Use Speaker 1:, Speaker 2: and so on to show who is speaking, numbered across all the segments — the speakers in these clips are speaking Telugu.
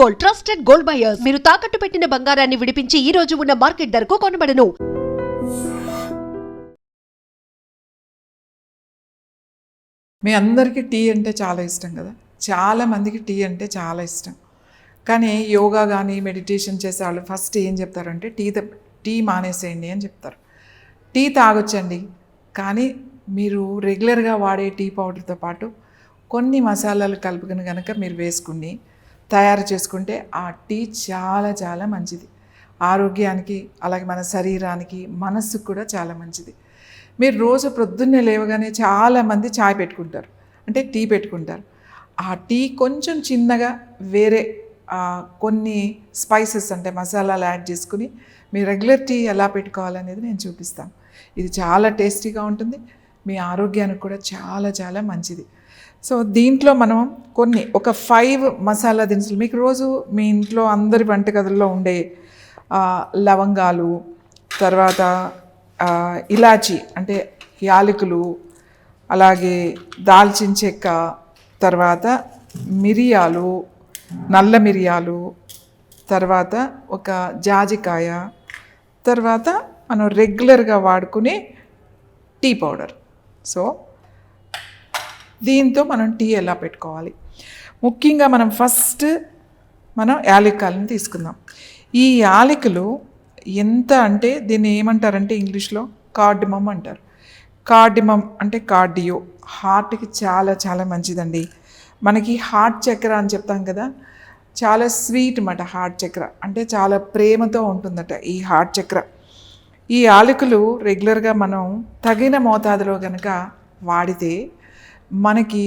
Speaker 1: గోల్డ్ ట్రస్టెడ్ గోల్డ్ బయర్స్ మీరు తాకట్టు పెట్టిన బంగారాన్ని విడిపించి ఈ రోజు ఉన్న మార్కెట్ ధరకు కొనబడను.
Speaker 2: మీ అందరికీ టీ అంటే చాలా ఇష్టం కదా? చాలా మందికి టీ అంటే చాలా ఇష్టం. కానీ యోగా కానీ మెడిటేషన్ చేసే వాళ్ళు ఫస్ట్ ఏం చెప్తారంటే టీ టీ మానేసేయండి అని చెప్తారు. టీ తాగొచ్చండి కానీ మీరు రెగ్యులర్గా వాడే టీ పౌడర్తో పాటు కొన్ని మసాలాలు కలుపుకుని కనుక మీరు వేసుకుని తయారు చేసుకుంటే ఆ టీ చాలా చాలా మంచిది. ఆరోగ్యానికి అలాగే మన శరీరానికి మనస్సుకు కూడా చాలా మంచిది. మీరు రోజు ప్రొద్దున్నే లేవగానే చాలామంది చాయ్ పెట్టుకుంటారు. అంటే టీ పెట్టుకుంటారు. ఆ టీ కొంచెం చిన్నగా వేరే కొన్ని స్పైసెస్ అంటే మసాలాలు యాడ్ చేసుకుని మీ రెగ్యులర్ టీ ఎలా పెట్టుకోవాలనేది నేను చూపిస్తాను. ఇది చాలా టేస్టీగా ఉంటుంది. మీ ఆరోగ్యానికి కూడా చాలా చాలా మంచిది. సో దీంట్లో మనం కొన్ని ఒక ఫైవ్ మసాలా దినుసులు. మీకు రోజు మీ ఇంట్లో అందరి వంటగదుల్లో ఉండే లవంగాలు తర్వాత ఇలాచి అంటే యాలకులు అలాగే దాల్చిన చెక్క తర్వాత మిరియాలు నల్ల మిరియాలు తర్వాత ఒక జాజికాయ తర్వాత మనం రెగ్యులర్గా వాడుకునే టీ పౌడర్. సో దీంతో మనం టీ ఎలా పెట్టుకోవాలి? ముఖ్యంగా మనం ఫస్ట్ మనం యాలక్కాలను తీసుకుందాం. ఈ యాలకులు ఎంత అంటే దీన్ని ఏమంటారంటే ఇంగ్లీష్లో కార్డిమమ్ అంటారు. కార్డిమమ్ అంటే కార్డియో. హార్ట్కి చాలా చాలా మంచిదండి. మనకి హార్ట్ చక్ర అని చెప్తాం కదా చాలా స్వీట్ అన్నమాట హార్ట్ చక్ర. అంటే చాలా ప్రేమతో ఉంటుందట ఈ హార్ట్ చక్ర. ఈ యాలకులు రెగ్యులర్గా మనం తగిన మోతాదులో కనుక వాడితే మనకి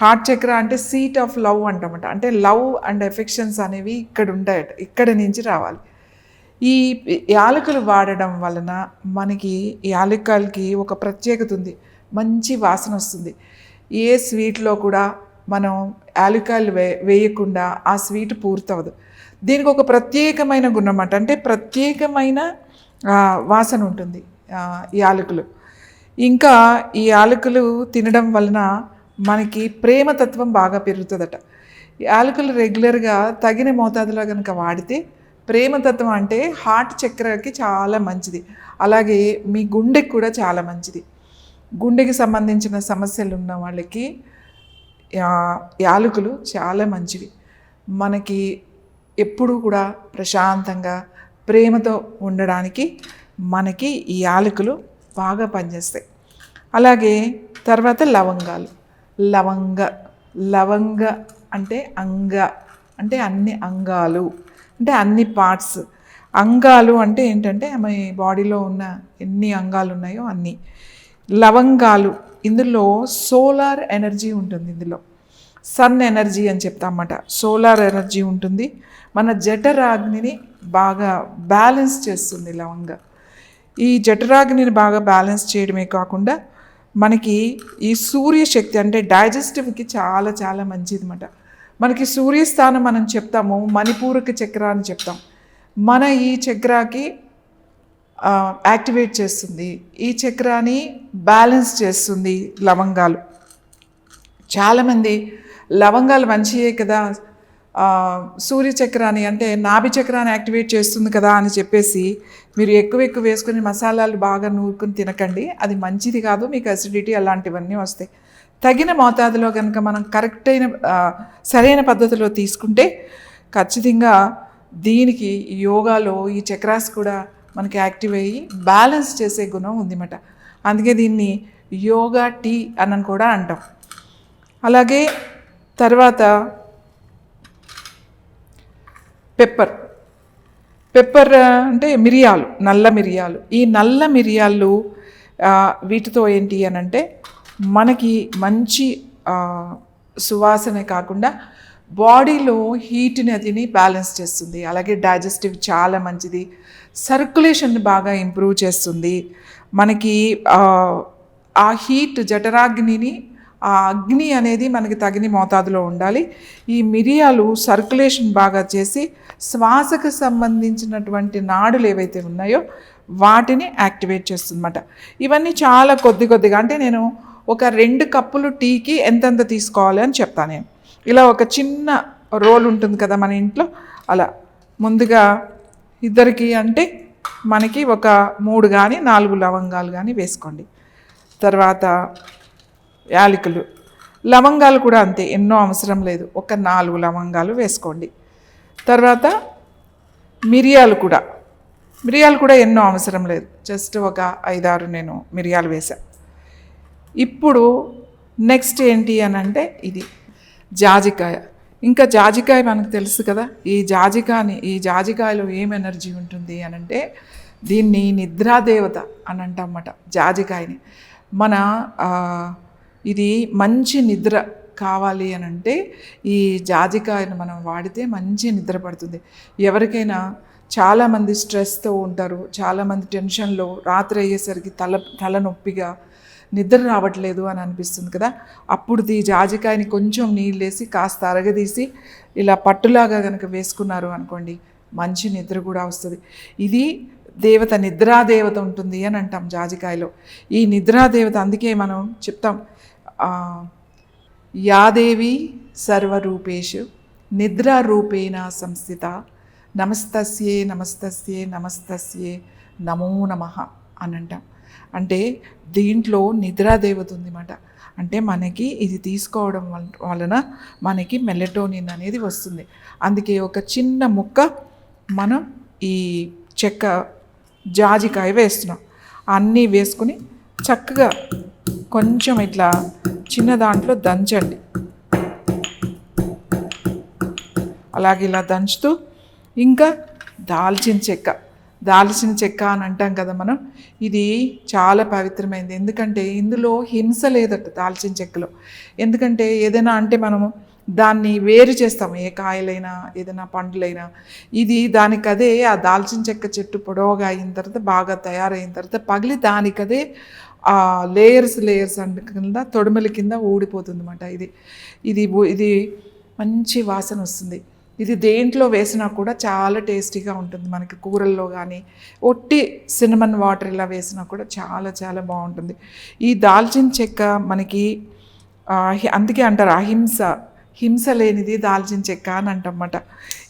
Speaker 2: హార్ట్ చక్ర అంటే సీట్ ఆఫ్ లవ్ అంటామట. అంటే లవ్ అండ్ ఎఫెక్షన్స్ అనేవి ఇక్కడ ఉంటాయట. ఇక్కడ నుంచి రావాలి. ఈ యాలకులు వాడడం వలన మనకి యాలక్కాయలకి ఒక ప్రత్యేకత ఉంది. మంచి వాసన వస్తుంది. ఏ స్వీట్లో కూడా మనం యాలక్కాయలు వే వేయకుండా ఆ స్వీట్ పూర్తవదు దీనికి ఒక ప్రత్యేకమైన గుణం అంటే. ప్రత్యేకమైన వాసన ఉంటుంది యాలకులు. ఇంకా ఈ యాలకులు తినడం వలన మనకి ప్రేమతత్వం బాగా పెరుగుతుందట. యాలకులు రెగ్యులర్గా తగిన మోతాదులో కనుక వాడితే ప్రేమతత్వం అంటే హార్ట్ చక్రకి చాలా మంచిది. అలాగే మీ గుండెకి కూడా చాలా మంచిది. గుండెకి సంబంధించిన సమస్యలు ఉన్న వాళ్ళకి యాలకులు చాలా మంచివి. మనకి ఎప్పుడూ కూడా ప్రశాంతంగా ప్రేమతో ఉండడానికి మనకి ఈ యాలకులు బాగా పనిచేస్తాయి. అలాగే తర్వాత లవంగాలు. లవంగ లవంగ అంటే అంగ అంటే అన్ని అంగాలు అంటే అన్ని పార్ట్స్. అంగాలు అంటే ఏంటంటే మన బాడీలో ఉన్న ఎన్ని అంగాలు ఉన్నాయో అన్నీ. లవంగాలు ఇందులో సోలార్ ఎనర్జీ ఉంటుంది ఇందులో. సన్ ఎనర్జీ అని చెప్తామన్నమాట. సోలార్ ఎనర్జీ ఉంటుంది. మన జఠరాగ్నిని బాగా బ్యాలెన్స్ చేస్తుంది లవంగా. ఈ జఠరాగ్నిని బాగా బ్యాలెన్స్ చేయడమే కాకుండా మనకి ఈ సూర్యశక్తి అంటే డైజెస్టివ్కి చాలా చాలా మంచిది అనమాట మనకి సూర్యస్థానం మనం చెప్తాము మణిపూరక చక్ర అని చెప్తాం. మన ఈ చక్రాకి యాక్టివేట్ చేస్తుంది. ఈ చక్రాన్ని బ్యాలెన్స్ చేస్తుంది లవంగాలు. చాలామంది లవంగాలు మంచియే కదా సూర్యచక్రాన్ని సూర్య చక్రాన్ని అంటే నాభి చక్రాన్ని యాక్టివేట్ చేస్తుంది కదా అని చెప్పేసి మీరు ఎక్కువ ఎక్కువ వేసుకుని మసాలాలు బాగా నూరుకుని తినకండి. అది మంచిది కాదు మీకు అసిడిటీ అలాంటివన్నీ వస్తాయి. తగిన మోతాదులో కనుక మనం కరెక్ట్ అయిన సరైన పద్ధతిలో తీసుకుంటే ఖచ్చితంగా దీనికి యోగాలో ఈ చక్రాస్ కూడా మనకి యాక్టివ్ అయ్యి బ్యాలెన్స్ చేసే గుణం ఉందిమాట. అందుకే దీన్ని యోగా టీ అని కూడా అంటాం. అలాగే తర్వాత పెప్పర్. పెప్పర్ అంటే మిరియాలు నల్ల మిరియాలు. ఈ నల్ల మిరియాలు వీటితో ఏంటి అని అంటే మనకి మంచి సువాసనే కాకుండా బాడీలో హీట్ని అదిని బ్యాలెన్స్ చేస్తుంది. అలాగే డైజెస్టివ్ చాలా మంచిది. సర్క్యులేషన్ బాగా ఇంప్రూవ్ చేస్తుంది. మనకి ఆ హీట్ జఠరాగ్నిని ఆ అగ్ని అనేది మనకి తగిన మోతాదులో ఉండాలి. ఈ మిరియాలు సర్క్యులేషన్ బాగా చేసి శ్వాసకు సంబంధించినటువంటి నాడులు ఏవైతే ఉన్నాయో వాటిని యాక్టివేట్ చేస్తుందన్నమాట. ఇవన్నీ చాలా కొద్ది కొద్దిగా అంటే నేను ఒక రెండు కప్పులు టీకి ఎంతెంత తీసుకోవాలి అని చెప్తాను నేను. ఇలా ఒక చిన్న రోల్ ఉంటుంది కదా మన ఇంట్లో అలా ముందుగా ఇద్దరికి అంటే మనకి ఒక మూడు కానీ నాలుగు లవంగాలు కానీ వేసుకోండి. తర్వాత యాలకులు. లవంగాలు కూడా అంతే ఎన్నో అవసరం లేదు. ఒక నాలుగు లవంగాలు వేసుకోండి. తర్వాత మిరియాలు కూడా. మిరియాలు కూడా ఎన్నో అవసరం లేదు. జస్ట్ ఒక ఐదారు నేను మిరియాలు వేశాను ఇప్పుడు నెక్స్ట్ ఏంటి అని అంటే ఇది జాజికాయ. ఇంకా జాజికాయ మనకు తెలుసు కదా ఈ జాజికాయని ఈ జాజికాయలో ఏం ఎనర్జీ ఉంటుంది అని అంటే దీన్ని నిద్రాదేవత అని అంటామట జాజికాయని. మన ఇది మంచి నిద్ర కావాలి అని అంటే ఈ జాజికాయను మనం వాడితే మంచి నిద్ర పడుతుంది. ఎవరికైనా చాలామంది స్ట్రెస్తో ఉంటారు చాలామంది టెన్షన్లో రాత్రి అయ్యేసరికి తల తలనొప్పిగా నిద్ర రావట్లేదు అని అనిపిస్తుంది కదా. అప్పుడు ఈ జాజికాయని కొంచెం నీళ్ళేసి కాస్త అరగదీసి ఇలా పట్టులాగా కనుక వేసుకున్నారు అనుకోండి మంచి నిద్ర కూడా వస్తుంది. ఇది దేవత నిద్రాదేవత ఉంటుంది అని అంటాం జాజికాయలో. ఈ నిద్రాదేవత అందుకే మనం చెప్తాం యాదేవి సర్వరూపేషు నిద్రారూపేణ సంస్థిత నమస్తస్యే నమస్తస్యే నమస్తస్యే నమో నమ అని అంటాం అంటే దీంట్లో నిద్రాదేవత ఉందన్నమాట అంటే మనకి ఇది తీసుకోవడం వలన మనకి మెలటోనిన్ అనేది వస్తుంది. అందుకే ఒక చిన్న ముక్క మనం ఈ చెక్క జాజికాయ వేస్తున్నాం. అన్నీ వేసుకుని చక్కగా కొంచెం ఇట్లా చిన్న దాంట్లో దంచండి. అలాగే ఇలా దంచుతూ ఇంకా దాల్చిన చెక్క. దాల్చిన చెక్క అని అంటాం కదా మనం. ఇది చాలా పవిత్రమైంది. ఎందుకంటే ఇందులో హింస లేదట దాల్చిన చెక్కలో. ఎందుకంటే ఏదైనా అంటే మనము దాన్ని వేరు చేస్తాము. ఏ కాయలైనా ఏదైనా పండ్లైనా. ఇది దానికదే ఆ దాల్చిన చెక్క చెట్టు పొడవుగా అయిన తర్వాత బాగా తయారైన తర్వాత పగిలి దానికదే ఆ లేయర్స్ లేయర్స్ అంట కింద తొడమల కింద ఊడిపోతుంది అన్నమాట ఇది ఇది ఇది మంచి వాసన వస్తుంది. ఇది దేంట్లో వేసినా కూడా చాలా టేస్టీగా ఉంటుంది మనకి కూరల్లో కానీ ఒట్టి సినిమన్ వాటర్ ఇలా వేసినా కూడా చాలా చాలా బాగుంటుంది. ఈ దాల్చిన చెక్క మనకి అందుకే అంటారు అహింస హింస లేనిది దాల్చిన చెక్క అని అంటమాట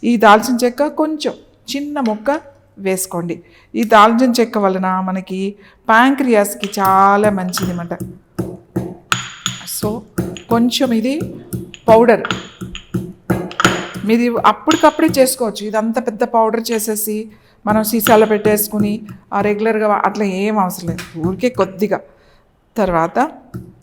Speaker 2: ఈ దాల్చిన చెక్క కొంచెం చిన్న మొక్క వేసుకోండి. ఈ దాల్చిన చెక్క వలన మనకి ప్యాంక్రియాస్కి చాలా మంచిది అనమాట సో కొంచెం ఇది పౌడర్. మీది అప్పటికప్పుడే చేసుకోవచ్చు. ఇదంతా పెద్ద పౌడర్ చేసేసి మనం సీసాలో పెట్టేసుకుని ఆ రెగ్యులర్గా అట్లా ఏం అవసరం లేదు. ఊరికే కొద్దిగా. తర్వాత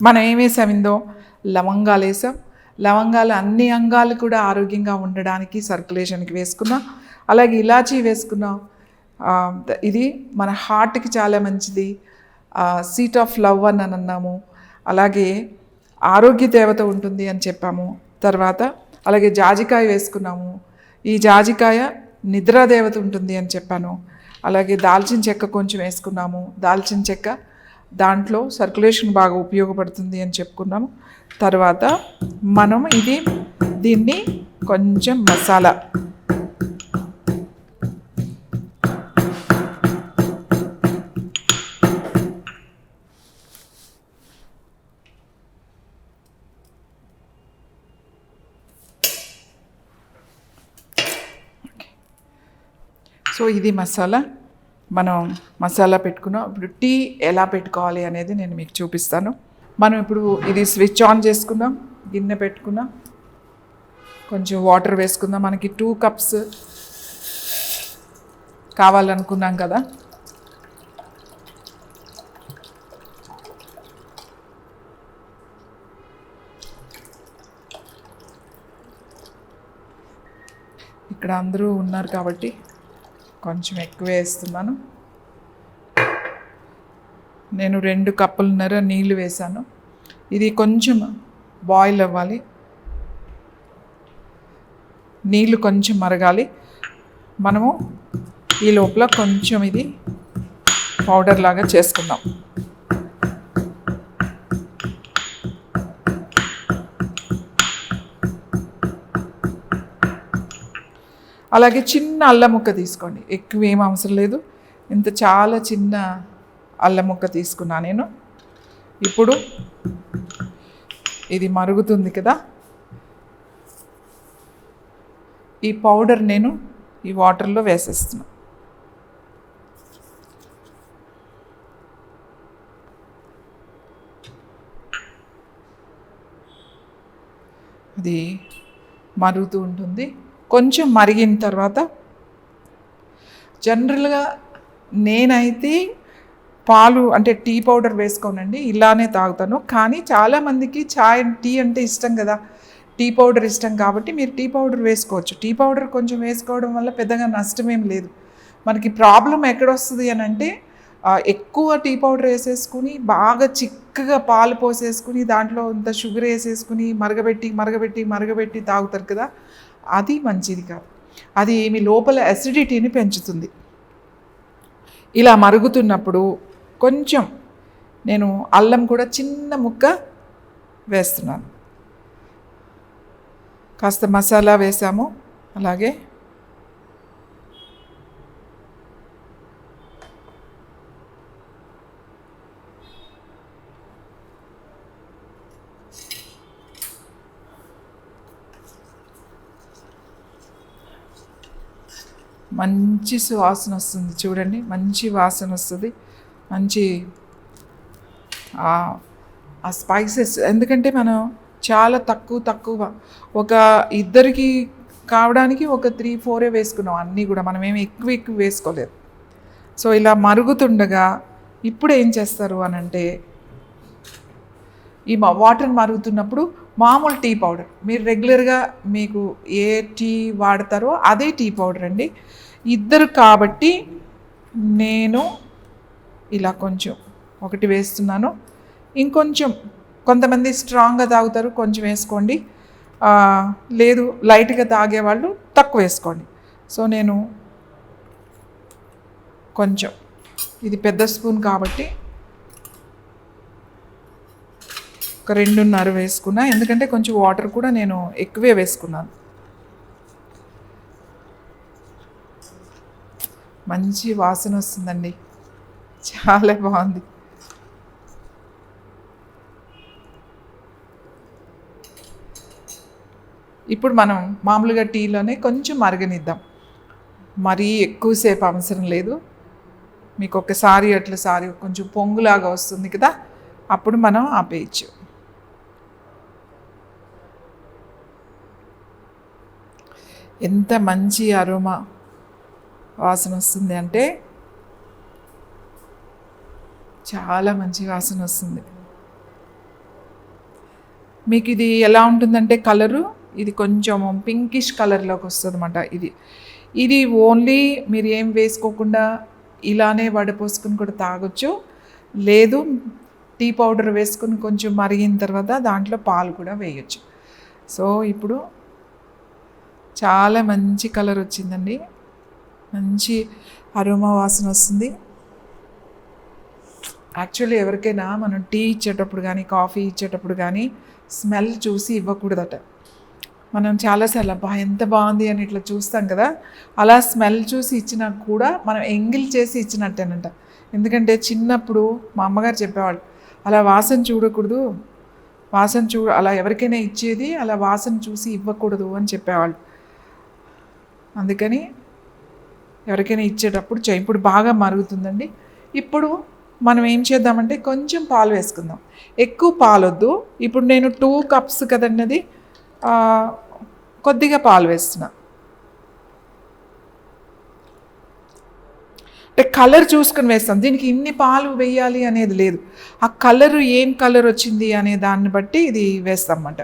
Speaker 2: మనం ఏం వేసామిందో? లవంగాలు వేసాం. లవంగాలు అన్ని అంగాలు కూడా ఆరోగ్యంగా ఉండడానికి సర్క్యులేషన్కి వేసుకున్నాం. అలాగే ఇలాచీ వేసుకున్నాం. ఇది మన హార్ట్కి చాలా మంచిది. సీట్ ఆఫ్ లవ్ అని అన్నాము. అలాగే ఆరోగ్య దేవత ఉంటుంది అని చెప్పాము. తర్వాత అలాగే జాజికాయ వేసుకున్నాము. ఈ జాజికాయ నిద్రా దేవత ఉంటుంది అని చెప్పాను. అలాగే దాల్చిన చెక్క కొంచెం వేసుకున్నాము. దాల్చిన చెక్క దాంట్లో సర్క్యులేషన్ బాగా ఉపయోగపడుతుంది అని చెప్పుకున్నాము. తర్వాత మనం ఇది దీన్ని కొంచెం మసాలా సో ఇది మసాలా. మనం మసాలా పెట్టుకున్నాం. ఇప్పుడు టీ ఎలా పెట్టుకోవాలి అనేది నేను మీకు చూపిస్తాను. మనం ఇప్పుడు ఇది స్విచ్ ఆన్ చేసుకుందాం. గిన్నె పెట్టుకుందాం కొంచెం వాటర్ వేసుకుందాం. మనకి టూ కప్స్ కావాలనుకున్నాం కదా. ఇక్కడ అందరూ ఉన్నారు కాబట్టి కొంచెం ఎక్కువ వేస్తున్నాను. నేను రెండు కప్పులున్నర నీళ్ళు వేశాను. ఇది కొంచెం బాయిల్ అవ్వాలి. నీళ్ళు కొంచెం మరగాలి. మనము ఈ లోపల కొంచెం ఇది పౌడర్ లాగా చేసుకుందాం. అలాగే చిన్న అల్లం ముక్క తీసుకోండి. ఎక్కువ ఏం అవసరం లేదు. ఇంత చాలా చిన్న అల్లం ముక్క తీసుకున్నా నేను. ఇప్పుడు ఇది మరుగుతుంది కదా. ఈ పౌడర్ నేను ఈ వాటర్లో వేసేస్తున్నా. అది మరుగుతూ ఉంటుంది. కొంచెం మరిగిన తర్వాత జనరల్గా నేనైతే పాలు అంటే టీ పౌడర్ వేసుకోనండి ఇలానే తాగుతాను. కానీ చాలామందికి చాయ్ టీ అంటే ఇష్టం కదా. టీ పౌడర్ ఇష్టం కాబట్టి మీరు టీ పౌడర్ వేసుకోవచ్చు. టీ పౌడర్ కొంచెం వేసుకోవడం వల్ల పెద్దగా నష్టమేం లేదు. మనకి ప్రాబ్లం ఎక్కడొస్తుంది అని అంటే ఎక్కువ టీ పౌడర్ వేసేసుకుని బాగా చిక్కగా పాలు పోసేసుకుని దాంట్లో ఇంత షుగర్ వేసేసుకుని మరగబెట్టి మరగబెట్టి మరగబెట్టి తాగుతారు కదా. అది మంచిది కాదు. అది మీ లోపల అసిడిటీని పెంచుతుంది. ఇలా మరుగుతున్నప్పుడు కొంచెం నేను అల్లం కూడా చిన్న ముక్క వేస్తున్నాను. కాస్త మసాలా వేసాము అలాగే మంచి సువాసన వస్తుంది. చూడండి మంచి వాసన వస్తుంది. మంచి ఆ స్పైసెస్ ఎందుకంటే మనం చాలా తక్కువ తక్కువ ఒక ఇద్దరికి కావడానికి ఒక త్రీ ఫోరే వేసుకున్నాం. అన్నీ కూడా మనం ఏమి ఎక్కువ ఎక్కువ వేసుకోలేదు. సో ఇలా మరుగుతుండగా ఇప్పుడు ఏం చేస్తారు అని అంటే ఈ వాటర్ మరుగుతున్నప్పుడు మామూలు టీ పౌడర్. మీరు రెగ్యులర్గా మీకు ఏ టీ వాడతారో అదే టీ పౌడర్ అండి. ఇద్దరు కాబట్టి నేను ఇలా కొంచెం ఒకటి వేస్తున్నాను. ఇంకొంచెం కొంతమంది స్ట్రాంగ్గా తాగుతారు కొంచెం వేసుకోండి. లేదు లైట్గా తాగేవాళ్ళు తక్కువ వేసుకోండి. సో నేను కొంచెం ఇది పెద్ద స్పూన్ కాబట్టి ఒక రెండున్నర వేసుకున్నా. ఎందుకంటే కొంచెం వాటర్ కూడా నేను ఎక్కువే వేసుకున్నాను. మంచి వాసన వస్తుందండి. చాలా బాగుంది. ఇప్పుడు మనం మామూలుగా టీలోనే కొంచెం మరగనిద్దాం. మరీ ఎక్కువసేపు అవసరం లేదు. మీకు ఒకసారి అట్లా సారి కొంచెం పొంగులాగా వస్తుంది కదా అప్పుడు మనం ఆపేయచ్చు. ఎంత మంచి అరోమా. వాసన వస్తుంది అంటే చాలా మంచి వాసన వస్తుంది. మీకు ఇది ఎలా ఉంటుందంటే కలరు? ఇది కొంచెం పింకిష్ కలర్లోకి వస్తుంది అనమాట ఇది ఇది ఓన్లీ మీరు ఏం వేసుకోకుండా ఇలానే వడపోసుకుని కూడా తాగొచ్చు. లేదు టీ పౌడర్ వేసుకుని కొంచెం మరిగిన తర్వాత దాంట్లో పాలు కూడా వేయచ్చు. సో ఇప్పుడు చాలా మంచి కలర్ వచ్చిందండి. మంచి అరోమా వాసన వస్తుంది. యాక్చువల్లీ ఎవరికైనా మనం టీ ఇచ్చేటప్పుడు కానీ కాఫీ ఇచ్చేటప్పుడు కానీ స్మెల్ చూసి ఇవ్వకూడదట. మనం చాలాసార్లు అబ్బా ఎంత బాగుంది అని ఇట్లా చూస్తాం కదా అలా స్మెల్ చూసి ఇచ్చినా కూడా మనం ఎంగిల్ చేసి ఇచ్చినట్టేనంట. ఎందుకంటే చిన్నప్పుడు మా అమ్మగారు చెప్పేవాళ్ళు అలా వాసన చూడకూడదు వాసన చూ అలా ఎవరికైనా ఇచ్చేది అలా వాసన చూసి ఇవ్వకూడదు అని చెప్పేవాళ్ళు. అందుకని ఎవరికైనా ఇచ్చేటప్పుడు చేయి ఇప్పుడు బాగా మరుగుతుందండి. ఇప్పుడు మనం ఏం చేద్దామంటే కొంచెం పాలు వేసుకుందాం. ఎక్కువ పాలొద్దు. ఇప్పుడు నేను టూ కప్స్ కదండి అది కొద్దిగా పాలు వేస్తున్నా. అంటే కలర్ చూసుకొని వేస్తాం. దీనికి ఇన్ని పాలు వేయాలి అనేది లేదు. ఆ కలర్ ఏం కలర్ వచ్చింది అనే దాన్ని బట్టి ఇది వేస్తాం అన్నమాట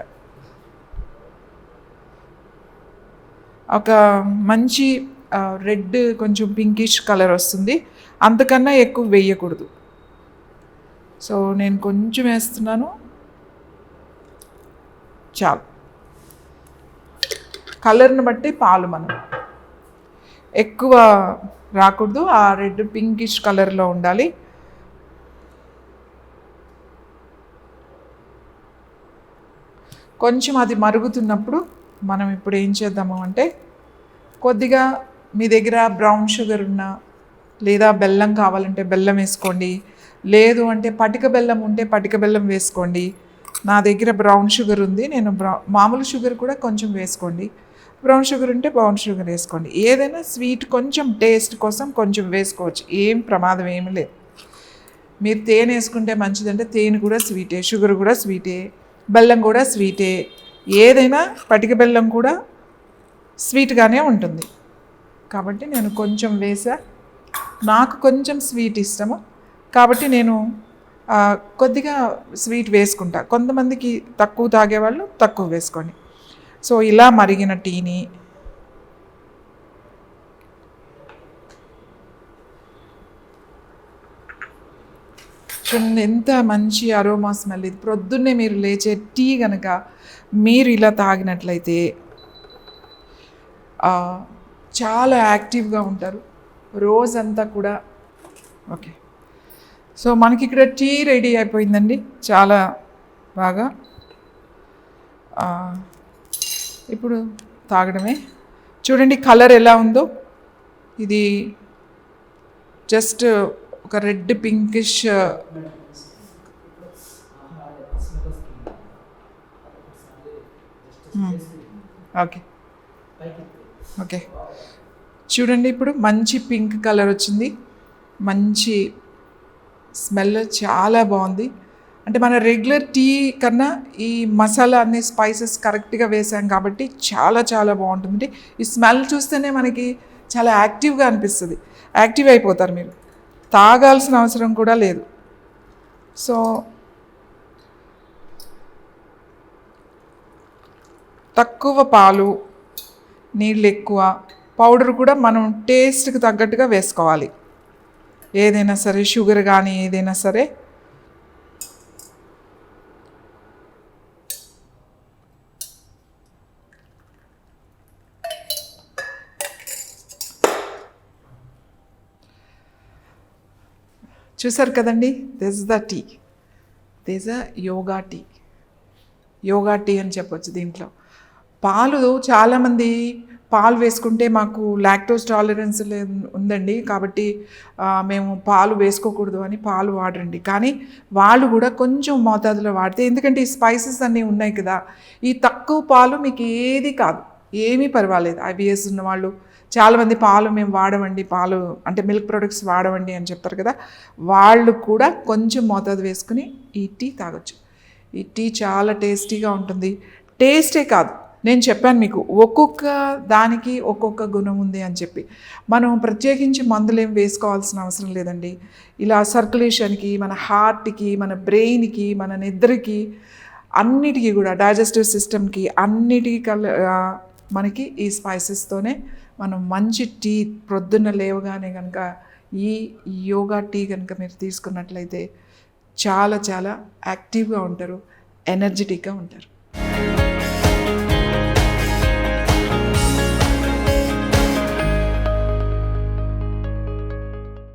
Speaker 2: ఒక మంచి రెడ్ కొంచెం పింకిష్ కలర్ వస్తుంది. అంతకన్నా ఎక్కువ వేయకూడదు. సో నేను కొంచెం వేస్తున్నాను. చాలు. కలర్ని బట్టి పాలు మనం. ఎక్కువ రాకూడదు. ఆ రెడ్ పింకిష్ కలర్లో ఉండాలి. కొంచెం అది మరుగుతున్నప్పుడు మనం ఇప్పుడు ఏం చేద్దాము అంటే కొద్దిగా మీ దగ్గర బ్రౌన్ షుగర్ ఉన్నా లేదా బెల్లం కావాలంటే బెల్లం వేసుకోండి. లేదు అంటే పటిక బెల్లం ఉంటే పటిక బెల్లం వేసుకోండి. నా దగ్గర బ్రౌన్ షుగర్ ఉంది నేను బ్రౌ మామూలు షుగర్ కూడా కొంచెం వేసుకోండి. బ్రౌన్ షుగర్ ఉంటే బ్రౌన్ షుగర్ వేసుకోండి. ఏదైనా స్వీట్ కొంచెం టేస్ట్ కోసం కొంచెం వేసుకోవచ్చు. ఏం ప్రమాదం ఏమీ లేదు. మీరు తేనె వేసుకుంటే మంచిదంటే తేనె కూడా స్వీటే షుగర్ కూడా స్వీటే బెల్లం కూడా స్వీటే ఏదైనా పటిక బెల్లం కూడా స్వీట్గానే ఉంటుంది. కాబట్టి నేను కొంచెం వేసా. నాకు కొంచెం స్వీట్ ఇష్టము. కాబట్టి నేను కొద్దిగా స్వీట్ వేసుకుంటా. కొంతమందికి తక్కువ తాగేవాళ్ళు తక్కువ వేసుకోండి. సో ఇలా మరిగిన టీని చూడండి ఎంత మంచి అరోమా స్మెల్. ఇది ప్రొద్దున్నే మీరు లేచే టీ కనుక మీరు ఇలా తాగినట్లయితే చాలా యాక్టివ్గా ఉంటారు. రోజంతా కూడా. ఓకే. సో మనకి ఇక్కడ టీ రెడీ అయిపోయిందండి. చాలా బాగా. ఇప్పుడు తాగడమే. చూడండి కలర్ ఎలా ఉందో. ఇది జస్ట్ ఒక రెడ్ పింకిష్ ఓకే. ఓకే. చూడండి ఇప్పుడు మంచి పింక్ కలర్ వచ్చింది. మంచి స్మెల్ చాలా బాగుంది. అంటే మన రెగ్యులర్ టీ కన్నా ఈ మసాలా అన్ని స్పైసెస్ కరెక్ట్గా వేసాం కాబట్టి చాలా చాలా బాగుంటుంది. ఈ స్మెల్ చూస్తేనే మనకి చాలా యాక్టివ్గా అనిపిస్తుంది. యాక్టివ్ అయిపోతారు మీరు. తాగాల్సిన అవసరం కూడా లేదు. సో తక్కువ పాలు నీళ్ళు ఎక్కువ పౌడర్ కూడా మనం టేస్ట్కి తగ్గట్టుగా వేసుకోవాలి. ఏదైనా సరే షుగర్ కానీ ఏదైనా సరే. చూసారు కదండి? This the tea. This a yoga tea. Yoga tea అని చెప్పొచ్చు దీంట్లో. పాలు చాలామంది పాలు వేసుకుంటే మాకు లాక్టోస్ టాలరెన్స్ ఉందండి. కాబట్టి మేము పాలు వేసుకోకూడదు అని పాలు వాడండి కానీ వాళ్ళు కూడా కొంచెం మోతాదులో వాడితే ఎందుకంటే ఈ స్పైసెస్ అన్నీ ఉన్నాయి కదా ఈ తక్కువ పాలు మీకు ఏది కాదు. ఏమీ పర్వాలేదు. ఐబిఎస్ ఉన్న వాళ్ళు చాలామంది పాలు మేము వాడమండి పాలు అంటే మిల్క్ ప్రొడక్ట్స్ వాడమండి అని చెప్తారు కదా వాళ్ళు కూడా కొంచెం మోతాదు వేసుకుని ఈ టీ తాగొచ్చు. ఈ టీ చాలా టేస్టీగా ఉంటుంది. టేస్టే కాదు. నేను చెప్పాను మీకు ఒక్కొక్క దానికి ఒక్కొక్క గుణం ఉంది అని చెప్పి. మనం ప్రత్యేకించి మందులు ఏం వేసుకోవాల్సిన అవసరం లేదండి. ఇలా సర్క్యులేషన్కి మన హార్ట్కి మన బ్రెయిన్కి మన నిద్రకి అన్నిటికీ కూడా డైజెస్టివ్ సిస్టమ్కి అన్నిటికీ కల మనకి ఈ స్పైసెస్తోనే మనం మంచి టీ ప్రొద్దున్న లేవగానే కనుక ఈ యోగా టీ కనుక మీరు తీసుకున్నట్లయితే చాలా చాలా యాక్టివ్గా ఉంటారు ఎనర్జెటిక్గా ఉంటారు.